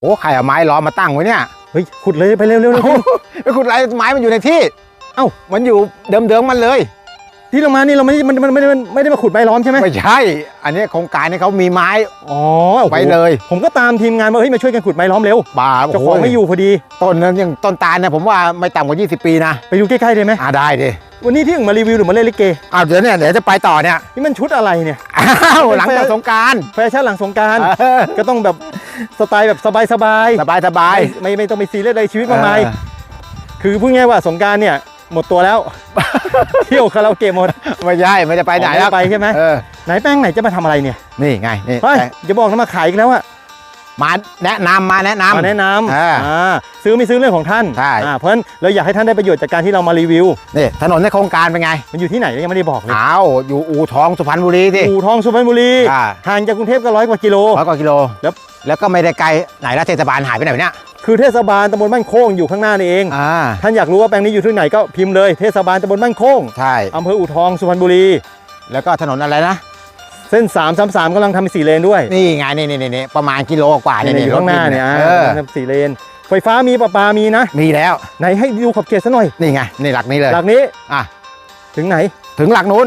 โอ้ใครเอาไม้ล้อมมาตั้งไว้เนี่ย เฮ้ยขุดเลยไปเร็วเร็วเร็วไอ้คุณไรไม้มันอยู่ในที่ เอ้ามันอยู่เดิมๆมันเลย ที่เรามานี่เราไม่ได้มันมันไม่ได้ไม่ได้มาขุดไม้ล้อมใช่ไหมไม่ใช่ อันนี้โครงการนี้เขามีไม้ อ๋อโอ้โหไว้เลย ผมก็ตามทีมงานว่าเฮ้ยมาช่วยกันขุดไม้ล้อมเร็วบาเจ้าของไม่อยู่พอดี ต้นนั้นยังต้นตาลเนี่ยผมว่าไม่ต่ำกว่า 20 ปีนะ ไปดูใกล้ๆได้ไหมอ่าได้ดิวันนี้ที่อึ่งมารีวิวหรือมาเล่นลิเกอ้าวเดี๋ยวเนี่ยเดี๋ยวจะไปต่อเนี่ยนี่มันชุดอะไรเนี่ยอ้าวหลังจากสงกรารแฟชั่นหลังสงกรารก็ต้องแบบสไตล์แบบสบายๆสบายสบายไม่ไม่ต้องไปซีเรียสอะไรชีวิตมากมายคือพูดง่ายๆว่าสงกรารเนี่ย หมดตัวแล้ว เที่ยวคาราโอเกะหมดไม่ใช่ไม่จะไปไหนอ๋อแล้วม่ไปใช่ไหมเออไหนแป้งไหนจะมาทำอะไรเนี่ยนี่ไงนี่เฮ้ยอย่าบอกนะมาขายอีกแล้วอะมาแนะนำมาแนะนำมาแนะนำอ่าอ่าซื้อไม่ซื้อเรื่องของท่านใช่อ่าเพราะฉะนั้นเราอยากให้ท่านได้ประโยชน์จากการที่เรามารีวิวนี่ถนนในโครงการเป็นไง มันอยู่ที่ไหนยังไม่ได้บอกเลยอ้าวอยู่อู่ทองสุพรรณบุรีสิอู่ทองสุพรรณบุรีอ่าห่างจากกรุงเทพก็ร้อยกว่ากิโลร้อยกว่ากิโลแล้วแล้วก็ไม่ได้ไกลไหนละเทศบาลหายไปไหนวะเนี่ย คือเทศบาลตำบลบ้านโค้งอยู่ข้างหน้านี่เอง อ่า ท่านอยากรู้ว่าแปลงนี้อยู่ที่ไหนก็พิมพ์เลยเทศบาลตำบลบ้านโค้งใช่ อำเภออู่ทองสุพรรณบุรี แล้วก็ถนนอะไรนะ เส้น 333กำลังทำเป็นสี่เลนด้วยนี่ไงนี่นี่นี่ประมาณกิโลกว่าเนี่ยอยู่ข้างหน้าเนี่ยเออทำสี่เลน ไฟฟ้ามีประปามีนะ มีแล้ว ไหนให้ดูขอบเขตซะหน่อย นี่ไงนี่หลักนี้เลย หลักนี้ อะ ถึงไหน ถึงหลักนู้น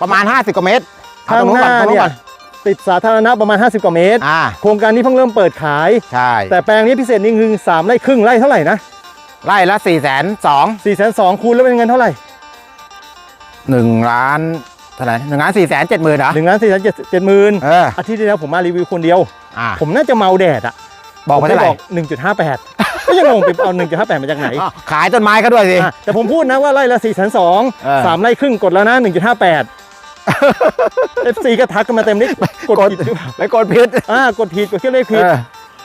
ประมาณ 50กว่าเมตรเอข้างตรหก่อน้าตรงเนี่ยก่อ ติดสาธารณะประมาณ 50 กว่าเมตร อ่าโครงการนี้เพิ่งเริ่มเปิดขาย ใช่แต่แปลงนี้พิเศษนี่คือ3ไร่ครึ่งไร่เท่าไหร่นะไล่ละ4ี่แสนสอง4 2 0 0 0คูณแล้วเป็นเงินเท่าไหร่หนึ่งล้านเท่าไหร่หนึ่งล้านสี่แสนเจ็ดหมื่นเหรอ1ล้าน4 7 7หมื่นเอออาทิตย์ที่แล้วผมมารีวิวคนเดียว อ่าผมน่าจะเมาแดดอะบอกไปเท่าไหร่ผมด้บอก1.58ก็ยังงงไปเอา1.58มาจากไหนอ้าวขายต้นไม้เขาด้วยสิ อะแต่ผมพูดนะว่าไร่ละ4 2 0 0เออ0สามไร่ครึ่งกดแล้วนะ1.58 FC ก็ทักกันมาเต็มนี่กดกดผิดหรือเปล่าไม่กดผิดอ่ากดผิดกดเครื่องเลขผิด เออ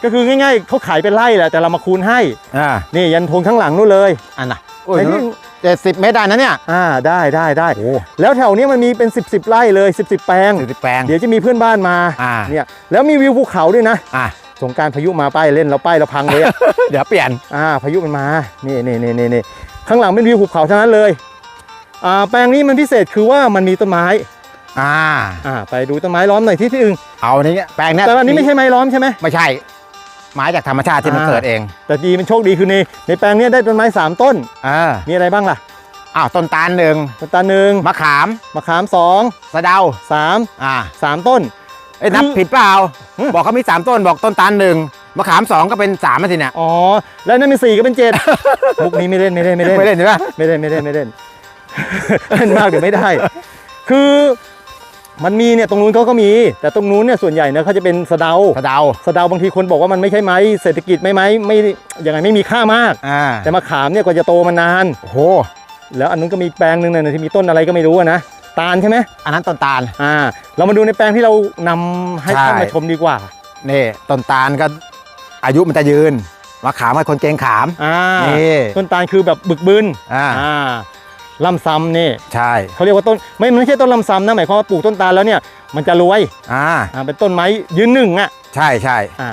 ก็คือง่ายๆเขาขายเป็นไร่แหละแต่เรามาคูณให้ อ่านี่ยันทงข้างหลังนู่นเลยอันน่ะโอ้ยไอ้นี่เจ็ดสิบเมตรได้นะเนี่ยอ่าได้ได้ได้ โอ้แล้วแถวเนี้ยมันมีเป็น 10บสไร่เลย10บสแปลง สี่สิบแปลง เดี๋ยวจะมีเพื่อนบ้านมาอ่า เนี่ยแล้วมีวิวภูเขาด้วยนะอ่าสงกรารพายุมาป้ายเล่นเราป้ายเราพังเลยอะ เดี๋ยวเปลี่ยน อ่าพายุมันมา นี่นี่นี่นี่นี่ข้างหลังเป็นวิวภูเขาทั้งนั้นเลยอ่า แปลงนี้มันพิเศษคือว่ามันมีต้นไม้อ่าอ่าไปดูต้นไม้ล้อมหน่อยที่ที่อื่นเอาอันนี้แปลงเนี้ยแต่ว่าอันนี้ไม่ใช่ไม้ล้อมใช่ไหมไม่ใช่ไม้จากธรรมชาติที่มันอ่าเกิดเอง แต่ดีมันโชคดีคือในในแปลงเนี้ยได้ต้นไม้สามต้นอ่ามีอะไรบ้างล่ะอ้าวต้นตาลหนึ่งต้นตาลหนึ่งมะขามมะขามสองสะเดาสามอ่าสามต้นเอ้ยนับคือผิดเปล่าอืมบอกเขามีสามต้นบอกต้นตาลหนึ่งมะขามสองก็เป็นสามมาสิเนี่ยอ๋อแล้วนั่นเป็นสี่ก็เป็นเจ็ดมุกนี้ไม่เล่นไม่เล่นไม่เล่นไม่เล่นใช่ไหมไม่เล่นไม่เล่นไม่เล่น เล่นมากเดี๋ยวไม่ได้ คือมันมีเนี่ยตรงนู้นเขาก็มี แต่ตรงนู้นเนี่ยส่วนใหญ่เนี่ยเขาจะเป็นสะเดาสะเดาสะเดาบางทีคนบอกว่ามันไม่ใช่ไม้เศรษฐกิจไม่ไม้ไม่ยังไงไม่มีค่ามาก อ่าแต่มะขามเนี่ยกว่าจะโตมานาน โอ้โหแล้วอันนู้นก็มีแปลงหนึ่งเนี่ยที่มีต้นอะไรก็ไม่รู้อะนะตาลใช่ไหมอันนั้นต้นตาลอ่า เรามาดูในแปลงที่เรานำให้ท่านมาชมดีกว่านี่ต้นตาลก็อายุมันจะยืนมะขามให้คนเกรงขามอ่านี่ต้นตาลคือแบบบึกบึนอ่า อ่า ลำซ้ำนี่ใช่เขาเรียกว่าต้นไม่ไม่ใช่ต้นลำซ้ำนะหมายความว่าปลูกต้นตาลแล้วเนี่ยมันจะรวยอ่าอ่าเป็นต้นไม้ยืนหนึ่งอะใช่ใช่อ่า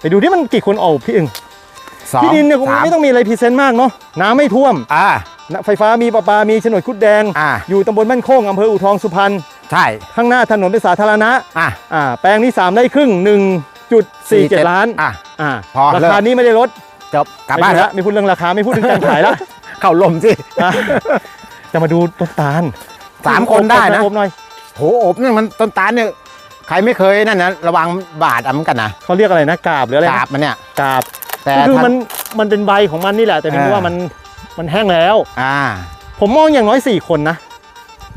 ไปดูที่มันกี่คนออกพี่อึ่งสองที่ดินเนี่ยคงสามไม่ต้องมีอะไรพรีเซนต์มากเนาะน้ำไม่ท่วมอ่านะไฟฟ้ามีประปา มีโฉนดคุดแดงอ่าอยู่ตำบลบ้านโค้งอำเภออู่ทองสุพรรณใช่ ข้างหน้าถนนเป็นสาธารณะอะอ่าแปลงนี้3ได้ครึ่ง 1.47 ล้านอะอ่าพอราเลิกคานี้ไม่ได้ลดจบกลับบ้านไม่แล้วพูดละไม่พูดเรื่องราคาไม่พูดถึงการขายละเข้าลมสิอะ จะมาดูต้นตาลสามคนได้นะ โอบหน่อยโหอบเนี่ยมันต้นตาลเนี่ยใครไม่เคยนั่นนะระวังบาดอะเหมือนกันนะเขาเรียกอะไรนะกาบหรืออะไรนะกาบมันเนี่ยกาบ แต่ก็คือท่ามันมันเป็นใบของมันนี่แหละ แต่เพียงอ่าแต่ว่ามันมันแห้งแล้ว อ่า ผมมองอย่างน้อย4คนนะ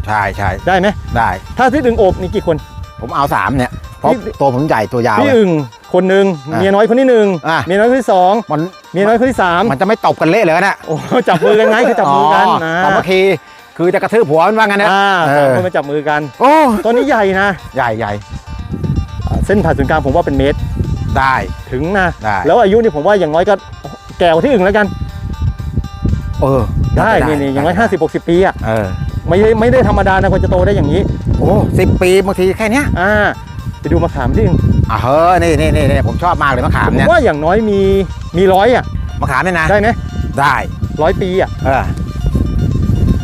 ใช่ใช่ได้ไหมได้ ถ้าที่อึ่งอบนี่กี่คน ผมเอาสามเนี่ยเพราะนี่ตัวผมใหญ่ตัวยาวพี่อะอึ่ง คนหนึ่งอ่าเมียน้อยคนที่หนึ่งอ่าเมียน้อยคนที่สองมันเมียน้อยคนที่สามมันจะไม่ตบกันเละเลยนะโอ้จับมือกันไงคือจับมือกันนะสามัคคีคือจะกระทืบหัวมันว่างั้นนะอ่าเอสามอคนมาจับมือกันโอ้ต้นนี้ใหญ่นะใหญ่ใหญ่เส้นผ่านศูนย์กลางผมว่าเป็นเมตรได้ ถึงนะได้ แล้วอายุนี่ผมว่าอย่างน้อยก็แก่กว่าที่อื่นแล้วกันเออได้นี่นี่อย่างน้อยห้าสิบหกสิบปีอะเออไม่ได้ไม่ได้ธรรมดานะกว่าจะโตได้อย่างนี้ โอ้สิบปีบางทีแค่เนี้ยอ่าไปดูมะขามที่อื่น อะเฮ้อนี่นี่นี่นี่ผมชอบมากเลยมะขามผมเนี่ยว่าอย่างน้อยมีมีร้อยอะมะขามเนี่ยนะได้ไหมได้ร้อยปีอะเออ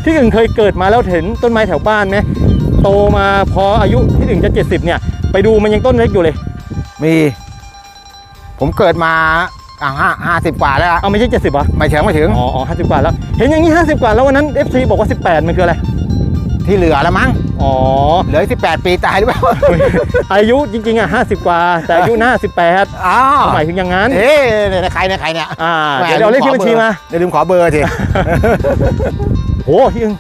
ที่อื่นเคยเกิดมาแล้วเห็นต้นไม้แถวบ้านไหมโตมาพออายุที่อื่นจะ 70 เนี่ย ไปดูมันยังต้นเล็กอยู่เลย มี ผมเกิดมาอะห้าห้าสิบกว่าแล้วอะเอาไม่ใช่เจ็ดสิบเหรอไม่ถึงไม่ถึงอ๋ออ๋อห้าสิบกว่าแล้ว เห็นอย่างนี้ห้าสิบกว่าแล้ววันนั้น FC บอกว่าสิบแปดมันคืออะไร ที่เหลือแล้วมั้ง อ๋อ เหลือสิบแปดปีตายหรือเปล่า อายุจริงๆอะห้าสิบกว่า แต่อายุหน้าสิบแปดอ้าวหมายถึงอย่างนั้นเอ๊ะเนี่ยใครเนี่ยใครเนี่ยอ่าแหมเดี๋ยวเราเลขที่บัญชีมาเดี๋ยวลืมขอเบอร์ทีโหที่อึง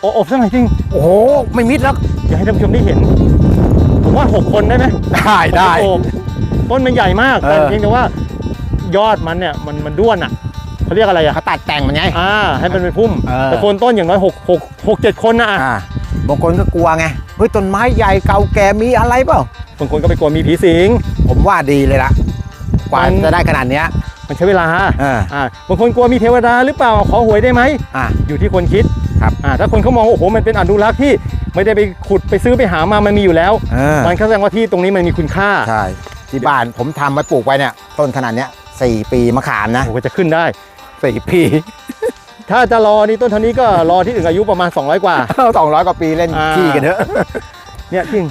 โอ้อบสักหน่อยจริง โอ้โห ไม่มิดแล้ว อยากให้ท่านผู้ชมได้เห็น ผมว่าหกคนได้ไหมได้ได้โอบต้นมันใหญ่มากเอแต่อเพียงแต่ว่ายอดมันเนี่ยมันมันด้วนอะ เขาเรียกอะไรอะเขาตัดแต่งมันไง อ่าให้มันเป็นพุ่มเออ แต่โคนต้นอย่างน้อยหกหกหกเจ็ดคนนะอะอ่าบางคนก็กลัวไงเฮ้ยต้นไม้ใหญ่เก่าแก่มีอะไรเปล่า บางคนก็ไปกลัวมีผีสิง ผมว่าดีเลยละกว่ามัน จะได้ขนาดเนี้ยมันใช้เวลาอ่าอ่าบางคนกลัวมีเทวดาหรือเปล่าขอหวยได้ไหม อ่าอยู่ที่คนคิดครับอ่าถ้าคนเขามองว่าโอ้โหมันเป็นอนุรักษ์ที่ไม่ได้ไปขุดไปซื้อไปหามามันมีอยู่แล้ว เออมันก็แสดงว่าที่ตรงนี้มันมีคุณค่าใช่ที่บ้านผมทำไว้ปลูกไว้เนี่ย ต้นขนาดเนี้ยสี่ปีมะขามนะโอ้โหจะขึ้นได้ สี่ปี ถ้าจะรอนี่ต้นเท่านี้ก็รอที่อื่นอายุประมาณ 200 กว่า สองร้อยกว่าปีเล่นอ่า ขี้กันเถอะ เนี่ยจริง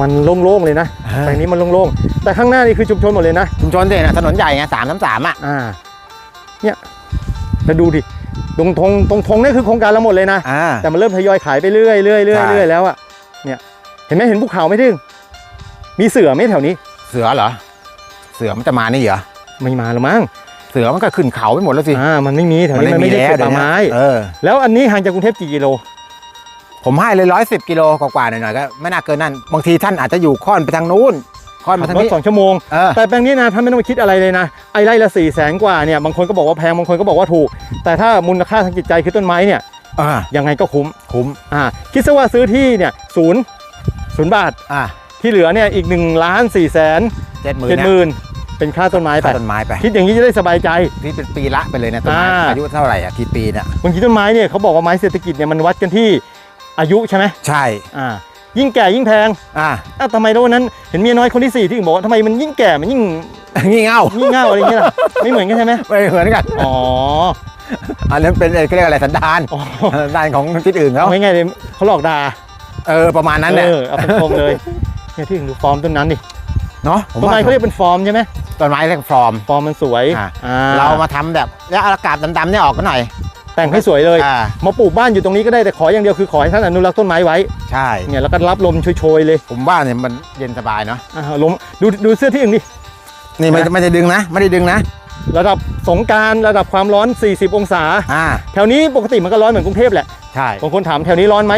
มันโล่งๆเลยนะอ่า แปลงนี้มันโล่งๆแต่ข้างหน้านี่คือชุมชนหมดเลยนะชุมชนเนี่ยนะถนนใหญ่ไงสามสามสามอะอ่าเนี่ยแล้วดูดิตรงทงตรงทงนี่คือโครงการเราหมดเลยนะ อ่า แต่มันเริ่มทยอยขายไปเรื่อยเรื่อยเรื่อยใช่ เรื่อยแล้วอะเนี่ยเห็นไหมเห็นภูเขาไหม่ถึงมีเสือไหมแถวนี้ เสือเหรอ เสือมันจะมานี่เหรอไม่มาหรือมั้งเสือมันก็ขึ้นเขาไปหมดแล้วสิ อ่ามันไม่มีแถวนี้มันไม่ได้เขตป่าไม้เออ แล้วอันนี้ห่างจากกรุงเทพกี่กิโล ผมให้เลยร้อยสิบกิโลกว่าๆหน่อยๆก็ไม่น่าเกินนั่นบางทีท่านอาจจะอยู่ค่อนไปทางนู้นค่อนมาทางรถนี้สองชั่วโมงเออแต่แปลงนี้นะท่านไม่ต้องไปคิดอะไรเลยนะไอ้ไร่ละสี่แสนกว่าเนี่ยบางคนก็บอกว่าแพงบางคนก็บอกว่าถูก แต่ถ้ามูลค่าทางจิตใจคือต้นไม้เนี่ยอ่ายังไงก็คุ้มคุ้มอ่าคิดซะว่าซื้อที่เนี่ยศูนย์ศูนย์บาทอ่าที่เหลือเนี่ยอีก1นึ่งล้านสี่แสนเจ็ดหมื่น เจ็ดหมื่นเป็นค่าต้นไม้ไปค่าต้นไม้ไปคิดอย่างนี้จะได้สบายใจที่เป็นปีละไปเลยนะต้นไม้อ่าอายุเท่าไหร่อะกี่ปีเนี่ยบางทีต้นไม้เนี่ยเขาบอกว่าไม้เศรษฐกิจเนี่ยมันวัดกันที่อายุใช่ไหมใช่อ่ายิ่งแก่ยิ่งแพง อ่าอ้าวทำไมแล้ววันนั้นเห็นเมียน้อยคนที่สี่ที่อื่นบอกว่าทำไมมันยิ่งแก่มันยิ่งงี่เง่ายิ่งเง่าอะไรอย่างเงี้ยล่ะไม่เหมือนกันใช่ไหมไม่เหมือนกัน อ๋อ อันนั้นเป็นเอ่อเขาเรียกอะไรสันดานอ๋อสันดานของที่อื่นเขาเอาง่ายๆเลยเขาหลอกด่า เออประมาณนั้นแหละเออเอาเป็นฟอร์มเลยเนี่ยที่อื่นดูฟอร์มต้นนั้นดิ เนาะผมต้นว่าไม้เขาเรียกเป็นฟอร์มใช่ไหมต้นไม้เรียกฟอร์มฟอร์มมันสวยอ่าอ่เรามาทำแบบแล้วเอาอากาศดำๆเนี่ยออกกันหน่อยแต่งให้สวยเลย อ่ามาปลูกบ้านอยู่ตรงนี้ก็ได้แต่ขออย่างเดียวคือขอให้ท่านอนุรักษ์ต้นไม้ไว้ใช่ เนี่ยแล้วก็รับลมโชยๆเลยผมว่าเนี่ยมันเย็นสบายเนาะอ่าลมดูดูเสื้อที่อื่นดิ นี่ไม่นะไม่ได้ดึงนะ ไม่ได้ดึงนะระดับสงกรารระดับความร้อน 40 องศา อ่าแถวนี้ปกติมันก็ร้อนเหมือนกรุงเทพแหละใช่บางคนถามแถวนี้ร้อนไหม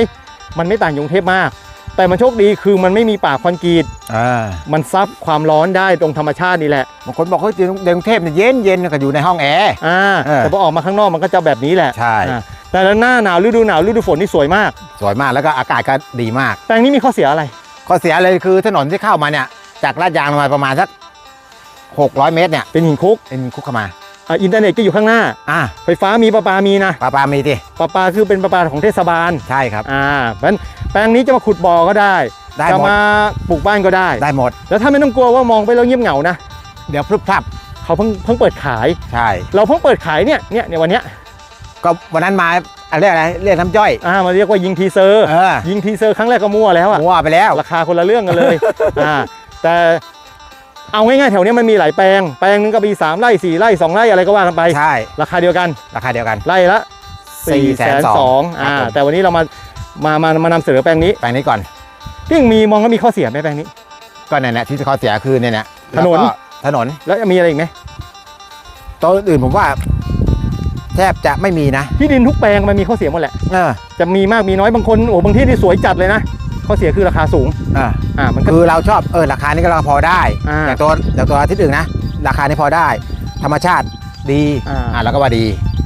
มันไม่ต่างจากกรุงเทพมาก แต่มันโชคดีคือมันไม่มีป่าคอนกรีตอ่ามันซับความร้อนได้ตรงธรรมชาตินี่แหละบางคนบอกเฮ้ยเด็กกรุงเทพเนี่ยเย็นเย็นก็อยู่ในห้องแอร์อ่าเออแต่พอออกมาข้างนอกมันก็จะแบบนี้แหละใช่อ่าแต่แล้วหน้าหนาวฤดูหนาวฤดูฝนนี่สวยมาก สวยมากแล้วก็อากาศก็ดีมาก แปลงนี้มีข้อเสียอะไร ข้อเสียเลยคือถนนที่เข้ามาเนี่ยจากลาดยางลงมาประมาณสัก600 เมตรเนี่ยเป็นหินคุกเป็นคุกเข้ามา อ่าอินเทอร์เน็ตก็อยู่ข้างหน้า อ่าไฟฟ้ามีประปามีนะปลาปลามีดิประปาคือเป็นประปาของเทศบาลใช่ครับ อ่าเพราะฉะนั้นแปลงนี้จะมาขุดบ่อก็ได้ได้จะหมดมาปลูกบ้านก็ได้ ได้หมด แล้วถ้าไม่ต้องกลัวว่ามองไปแล้วเงียบเหงานะเดี๋ยวพรึบพรับเขาเพิ่งเพิ่งเปิดขาย ใช่ เราเพิ่งเปิดขายเนี่ยเนี่ยในวันเนี้ยก็วันนั้นมาอะไรเรียกอะไรเรียกน้ำย่อย อ่ามาเรียกว่ายิงทีเซอร์ เออยิงทีเซอร์ครั้งแรกก็มั่วแล้วอะ มั่วไปแล้ว ราคาคนละเรื่องกันเลย อ่าแต่ เอาง่ายๆแถวเนี้ยมันมีหลายแปลง แปลงนึงก็มี 3ไร่4ไร่2ไร่อะไรก็ว่ากันไป ใช่ ราคาเดียวกัน ราคาเดียวกัน ไร่ละ4 2 0 0 402,000อ่าครับผมแต่วันนี้เรามา มามามานำเสนอแปลงนี้ แปลงนี้ก่อนที่มีมองก็มีข้อเสียไหมแปลงนี้ ก็เนี่ยนะที่ข้อเสียคือเนี่ยนะถนนแล้วก็ถนน แล้วจะมีอะไรอีกไหมตัวอื่นผมว่าแทบจะไม่มีนะ ที่ดินทุกแปลงมันมีข้อเสียหมดแหละเออจะมีมากมีน้อยบางคนโอ้บางที่ที่สวยจัดเลยนะ ข้อเสียคือราคาสูงอ่าอ่ามันก็ คือเราชอบเออราคานี้ก็เราพอได้อ่าอย่างตัวอย่างตัวที่อื่นนะ ราคานี้พอได้ ธรรมชาติดีอ่าอ่าแล้วก็ว่าดี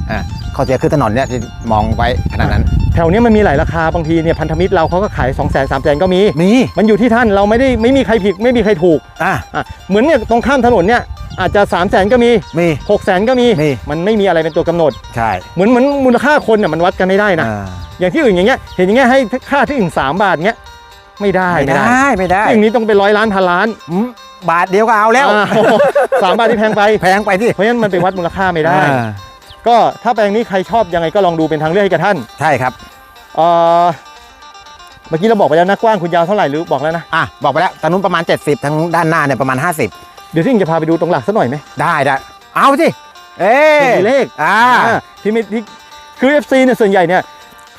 อ่าข้อเสียคือถนนเนี่ยที่มองไว้ขนาดนั้น แถวเนี้ยมันมีหลายราคาบางทีเนี่ยพันธมิตรเราเขาก็ขาย2 0 0 0 0 0 3 0 0 0 0ก็มี มีมันอยู่ที่ท่านเราไม่ได้ไม่มีใครผิดไม่มีใครถูกอ่าอะเหมือนเนี่ยตรงข้ามถนนเนี่ยอาจจะ3 0 0 0 0 0ก็มีมี6 0 0 0 0ก็มี มี มันไม่มีอะไรเป็นตัวกำหนด ใช่เหมือนเหมือนมูลค่าคนเนี่ยมันวัดกันไม่ได้นะ อ่า อย่างที่อื่นอย่างเงี้ยเห็นอย่างเงี้ยให้ค่าที่อื่น3บาทเงี้ย ไม่ได้ไม่ไม่ได้ได้ไม่ได้ที่อย่างนี้ต้องเป็นร้อยล้านพันล้านอืมบาทเดียวก็เอาแล้วอ่าสามบาทที่แพงไปแพงไปที่เพราะฉะนั้นมันไปวัดมูลค่าไม่ได้อ่าก็ถ้าแปลงนี้ใครชอบยังไงก็ลองดูเป็นทางเลือกให้กับท่าน ใช่ครับเอ่อเมื่อกี้เราบอกไปแล้วนะกว้างคุณยาวเท่าไหร่หรือบอกแล้วนะอะบอกไปแล้วทางนู้นประมาณ 70ทางด้านหน้าเนี่ยประมาณ 50 เดี๋ยวที่จะพาไปดูตรงหลักสักหน่อยไหมได้ได้เอาสิเอ๊มีเลขอ่าอ่าที่ไม่ที่คือ FC เนี่ยส่วนใหญ่เนี่ย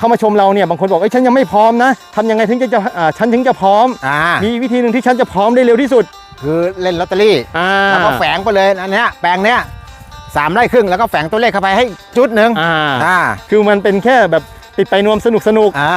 เข้ามาชมเราเนี่ยบางคนบอกเอ้ยฉันยังไม่พร้อมนะทำยังไงถึงจะจะอ่าฉันถึงจะพร้อม อ่ามีวิธีหนึ่งที่ฉันจะพร้อมได้เร็วที่สุดคือเล่นลอตเตอรี่ อ่าแล้วก็แฝงไปเลยอันเนี้ยแปลงเนี้ยสามไร่ครึ่งแล้วก็แฝงตัวเลขเข้าไปให้จุดหนึ่งอ่าอ่าคือมันเป็นแค่แบบติดไปนวมสนุกสนุกอ่า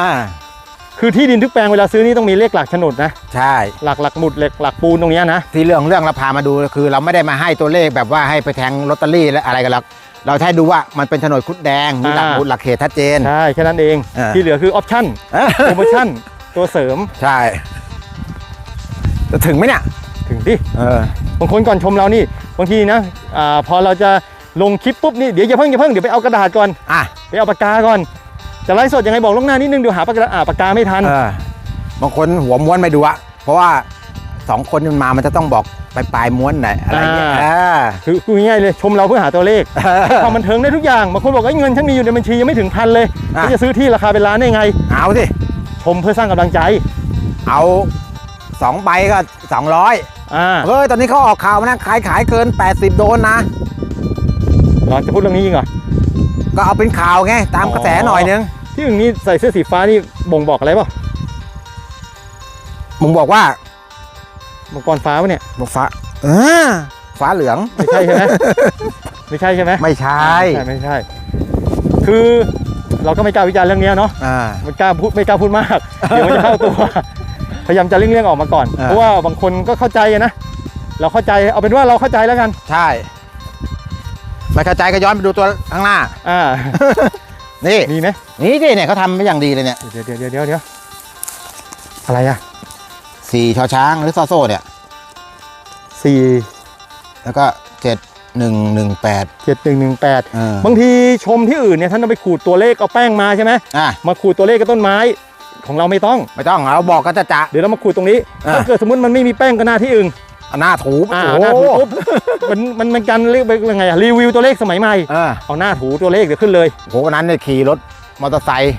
คือที่ดินทุกแปลงเวลาซื้อนี่ต้องมีเลขหลักโฉนดนะใช่ หลักหลักหมุดเหล็กหลักปูนตรงเนี้ยนะ ที่เรื่องเรื่องเราพามาดูคือเราไม่ได้มาให้ตัวเลขแบบว่าให้ไปแทงลอตเตอรี่และอะไรกันหรอก เราแค่ดูว่ามันเป็นโฉนดคุดแดงมีหลักอ่า หมุดหลักเขตชัดเจน ใช่แค่นั้นเองอ่า ที่เหลือคือออปชั่นเออโปรโมชั่นตัวเสริมใช่จะถึงไหมเนี่ยถึงดิเออบางคนก่อนชมเรานี่บางทีนะอาพอเราจะลงคลิปปุ๊บนี่เดี๋ยวอย่าเพิ่งอย่าเพิ่งเดี๋ยวไปเอากระดาษก่อนอะไปเอาปากกาก่อนจะไลฟ์สดยังไงบอกล่วงหน้านิดนึงเดี๋ยวหาปากกาอ่าปากกาไม่ทัน เออบางคนหัวม้วนไม่ดูอะเพราะว่าสองคนมันมามันจะต้องบอก ปลายปลายๆม้วนไหนอะไรอย่างเงี้ยอ่าอ่าคือคุยง่ายๆเลยชมเราเพื่อหาตัวเลข ความบันเทิงได้ทุกอย่างบางคนบอกว่าเงินฉันมีอยู่ในบัญชียังไม่ถึงพันเลยอะฉันจะซื้อที่ราคาเป็นล้านได้ไง เอาสิ ชมเพื่อสร้างกำลังใจเอาสองใบก็สองร้อยอ่าเฮ้ยตอนนี้เขาออกข่าวมานะขายขายเกิน 80 โดนนะ เราจะพูดเรื่องนี้จริงเหรอ ก็เอาเป็นข่าวไง ตามอ๋อกระแสหน่อยนึงที่อื่นนี่ใส่เสื้อสีฟ้านี่บ่งบอกอะไรเปล่า มึงบอกว่า มังกรฟ้าปะเนี่ยบอกฟ้าเออฟ้าเหลือง ไม่ใช่ใช่ไหมไม่ใช่ใช่ไหมไม่ใช่ ไม่ใช่ไม่ใช่ คือเราก็ไม่กล้าวิจารณ์เรื่องเนี้ยเนาะอ่า ไม่กล้าพูดไม่กล้าพูดมาก เดี๋ยวมันจะเข้าตัว พยายามจะเลี่ยงๆออกมาก่อน อ่า เพราะว่าบางคนก็เข้าใจอะนะเราเข้าใจเอาเป็นว่าเราเข้าใจแล้วกัน ใช่ ไม่เข้าใจก็ย้อนไปดูตัวข้างหน้า อ่า นี่ มีไหมนี่ดิเนี่ยเขาทำมาอย่างดีเลยเนี่ย เดี๋ยวเดี๋ยวเดี๋ยวเดี๋ยวเดี๋ยวอะไรอะ สี่ชอช้างหรือซอโซ่เนี่ย สี่แล้วก็เจ็ดหนึ่งหนึ่งแปด เจ็ดหนึ่งหนึ่งแปดเออ บางทีชมที่อื่นเนี่ยท่านต้องไปขูดตัวเลขเอาแป้งมาใช่ไหมอะมาขูดตัวเลขกับต้นไม้ของเราไม่ต้อง ไม่ต้องเราบอกก็จะจะ เดี๋ยวเรามาขูดตรงนี้ อ่าถ้าเกิดสมมติมันไม่มีแป้งก็หน้าที่อื่นเอาหน้าถูอ่าโอ้หน้าโหถูปุ๊บมันมันมันการเรียกว่ายังไงอะรีวิวตัวเลขสมัยใหม่เออเอาหน้าถูตัวเลขเดี๋ยวขึ้นเลย โหวันนั้นเนี่ยขี่รถมอเตอร์ไซค์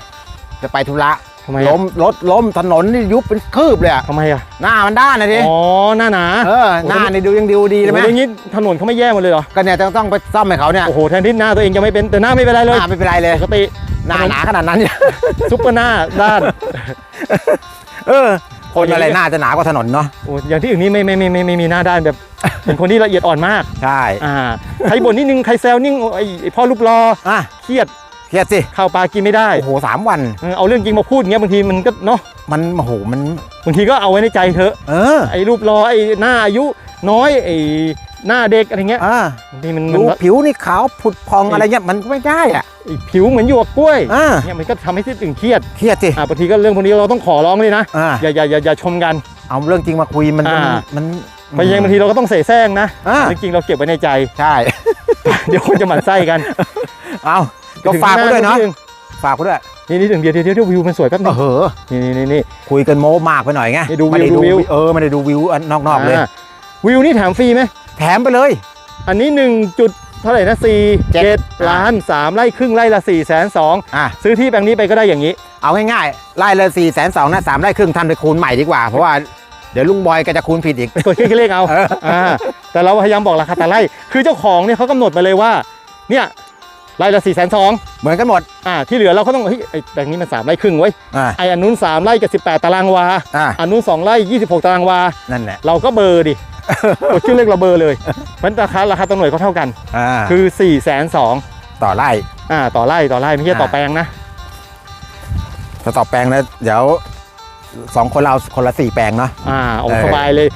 จะไปธุระ ทำไมล้อะมรถล้มถนนนี่ยุบเป็นคืบเลยอะทำไมอะ หน้ามันด้านนะดิอ๋อ หน้าหนาเออหน้านี่ดูยังดูดีเลยไหมโอ้โอย่างนี้ถนนเขาไม่แย่หมดเลยเหรอ ก็เนี่ยต้องต้องไปซ่อมให้เขาเนี่ยโอ้โห แทนที่หน้าตัวเองจะไม่เป็น แต่หน้าไม่เป็นไรหเลย น้าไม่เป็นไรเลยปกติ หน้าหนาขนาดนั้นเนี่ย ซุปเปอร์หน้าด้าน เออ คนอะไรหน้าจะหนากว่าถนนเนาะโอ้อย่างที่อื่นนี่ไม่ไม่ไม่ไม่ไม่มีหน้าด้านแบบ เป็นคนที่ละเอียดอ่อนมาก ใช่อ่า ใครบ่นนิดนึง ใครแซวนิ่งโอ้ไอ้ไอ้พ่อรูปรอ อะเครียด เครียดสิข้าวปลากินไม่ได้โอ้โหสามวันเออเอาเรื่องจริงมาพูดอย่างเงี้ยบางทีมันก็เนาะมันโอ้โหมัน บางทีก็เอาไว้ในใจเถอะ เออไอ้รูปรอไอ้หน้าอายุน้อยไอ้หน้าเด็กอะไรเงี้ยอ่าบางทีมันมันดูผิวนี่ขาวผุดพองอะไรเงี้ยมันก็ไม่ได้อะไอ้ผิวเหมือนหยวกกล้วยอ่าเนี่ยมันก็ทำให้ที่อื่นเครียดเครียดสิอ่าบางทีก็เรื่องพวกนี้เราต้องขอร้องเลยนะอ่าอย่าอย่าอย่าอย่าชมกัน เอาเรื่องจริงมาคุยมันอ่ามันไปยังบางทีเราก็ต้องเสแสร้งนะอ่าจริงๆเราเก็บไว้ในใจ ใช่ เดี๋ยวคนจะหมั่นไส้กัน เอา ก็ฝากไว้ด้วยเนาะถึงฝากไว้ด้วยหน้านิดนึงนี่นี่เดี๋ยวเดี๋ยวเดี๋ยววิวมันสวยแป๊บนึเองอนี่นี่นี่นี่คุยกันโม้มากไปหน่อยไงนี่ดูวิวไม่ได้ดูวิวเออไม่ได้ดูวิวอันนอกๆเลยาวิวนี่แถมฟรีไหมแถมไปเลย อันนี้หนึ่งจุดเท่าไหร่นะสี่เจ็ดเจ็ดล้านสามไร่ครึ่งไร่ละสี่แสนสองอะซื้อที่แปลงนี้ไปก็ได้อย่างนี้ เอาง่ายๆไล่เลยสี่แสนสองนะสามไร่ครึ่งทำไปคูณใหม่ดีกว่าเพราะว่าเดี๋ยวลุงบอยก็จะคูณผิดอีกไปกดเครื่องเลขเอาเอออ่าแต่เราพยายามบอกราคาแต่ไร่คือเจ้าของเนี่ยเขากำหนดมาเลยว่าเนี่ย ไร่ละสี่แสนสองเหมือนกันหมด อ่าที่เหลือเราก็ต้องเฮ้ยไอ้แปลงนี้มันสามไร่ครึ่งไว้ยอ่า ไอ้อันนู้นสามไร่กับสิบแปดตารางวาอ่า อันนู้นสองไร่ยี่สิบหกตารางวา นั่นแหละ เราก็เบอร์ดิ กดชื่อเลขเราเบอร์เลยเพราะฉะนั้นราคาราคาตำหน่วยเขาเท่ากัน อ่าคือ4ี่แสนสองต่อไร่ อ่าต่อไร่ต่อไร่ไม่ใช่ต่ออ่าแปลงนะ ถ้าต่อแปลงนะเดี๋ยวสองคนเราคนละสี่แปลงเนาะ อ่าโอ้เออ สบายเลย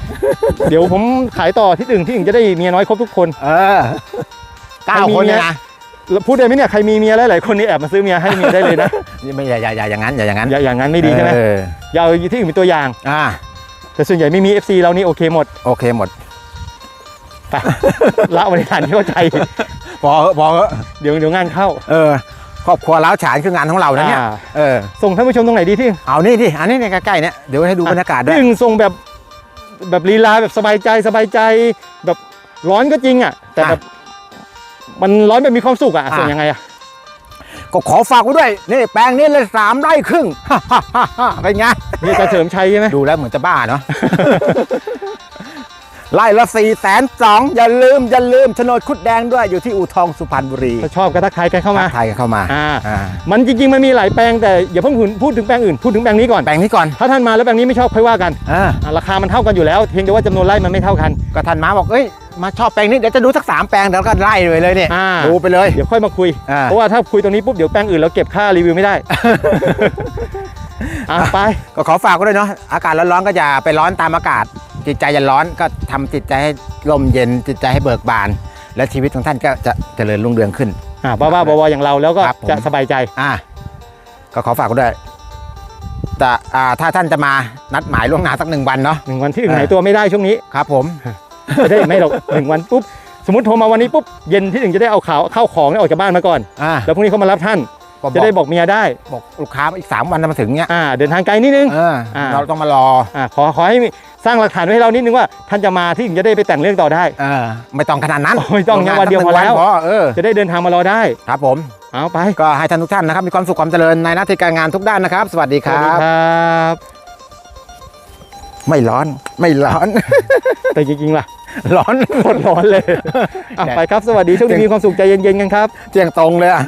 เดี๋ยวผมขายต่อที่อื่นที่อื่นจะได้เมียน้อยครบทุกคน เออเก้าคนเลยนะ แล้วพูดได้ไหมเนี่ยใครมีเมียหลายๆคนนี่แอบมาซื้อเมียให้เมียได้เลยนะนี่ไม่อย่าอย่าอย่าอย่างนั้นอย่าอย่างนั้นอย่าอย่างนั้นไม่ดีใช่ไหมเอออย่าเอาที่อื่นเป็นตัวอย่าง อ่าแต่ส่วนใหญ่ไม่มี FC เรานี่โอเคหมดโอเคหมด ไป ละบริฐานที่เข้าใจ พอเหอะพอเหอะเดี๋ยวเดี๋ยวงานเข้าเออครอบครัวล้าวฉานคืองานของเรานะเนี่ยอ่าเออส่งท่านผู้ชมตรงไหนดีที่เอานี่ดิอันนี้ในใกล้ๆเนี่ยเดี๋ยวให้ดูบรรยากาศด้วที่ยอื่นส่งแบบแบบลีลาแบบสบายใจสบายใจ แบบร้อนก็จริงอะแต่แบบ มันร้อนแบบมีความสุขอะส่งยังไงอะก็ขอฝากไว้ด้วยนี่แปลงนี้เลยสามไร่ครึ่งเป็นไงนี่จะเฉลิมชัยใช่ไหมดูแล้วเหมือนจะบ้าเนาะไล่ละสี่แสนสองอย่าลืม อย่าลืมโฉนดคุดแดงด้วยอยู่ที่อู่ทองสุพรรณบุรีถ้าชอบก็ทักทายกันเข้ามาทักทายกันเข้ามาอ่าอ่ามันจริงๆ มันมีหลายแปลงแต่อย่าเพิ่งพูดถึงแปลงอื่นพูดถึงแปลงนี้ก่อนแปลงนี้ก่อนถ้าท่านมาแล้วแปลงนี้ไม่ชอบค่อยว่ากันอ่าอะราคามันเท่ากันอยู่แล้วเพียงแต่ว่าจำนวนไร่มันไม่เท่ากันก็ท่านมาบอกเอ้ย มาชอบแปลงนี้เดี๋ยวจะดูสักสามแปลงเดี๋ยวก็ไล่เลยเลยเนี่ยอ่า ดูไปเลย เดี๋ยวค่อยมาคุย อ่า เพราะว่าถ้าคุยตรงนี้ปุ๊บเดี๋ยวแปลงอื่นเราเก็บค่ารีวิวไม่ได้ อะไป ก็ขอฝากไว้ด้วยเนาะอากาศร้อนๆก็อย่าไปร้อนตามอากาศ จิตใจอย่าร้อนก็ทำจิตใจให้ลมเย็นจิตใจให้เบิกบาน และชีวิตของท่านก็จะเจริญรุ่งเรืองขึ้น อ่าบ้าๆบอๆอย่างเราแล้วก็ครับผม จะสบายใจ อ่าก็ขอฝากไว้ด้วยแต่อ่าถ้าท่านจะมานัดหมายล่วงหน้าสักหนึ่งวันเนาะ หนึ่งวันที่อื่นอ่าไหนตัวไม่ได้ช่วงนี้ ครับผม จะได้ไม่หรอกหนึ่งวันปุ๊บสมมติโทรมาวันนี้ปุ๊บเย็นที่หนึ่งจะได้เอาข่าวเข้าของเนี่ยออกจากบ้านมาก่อน อ่าแล้วพรุ่งนี้เขามารับท่านก็บจะอกได้บอกเมียได้บอกลูกค้าอีกสามวันจะมาถึงเนี้ยอ่าเดินทางไกลนิดนึง เอออ่า เราต้องมารออ่าขอขอให้มีสร้างหลักฐานไว้ให้เรานิดนึงว่าท่านจะมาที่ถึงจะได้ไปแต่งเรื่องต่อได้ เออไม่ต้องขนาดนั้นโอ้ยต้องงั้นวันเดียวพอแล้วพอเออจะได้เดินทางมารอได้ ครับผม เอาไปก็ให้ท่านทุกท่านนะครับ มีความสุขความเจริญในหน้าที่การงานทุกด้านนะครับ สวัสดีสควัสรัดีบครับ ไม่ร้อนไม่ร้อน แต่จริงๆล่ะ ร้อนโคตรร้อนเลยอะไปครับ สวัสดีโชคดีมีความสุขใจเย็นๆกันครับเที่ยงตรงเลยอะ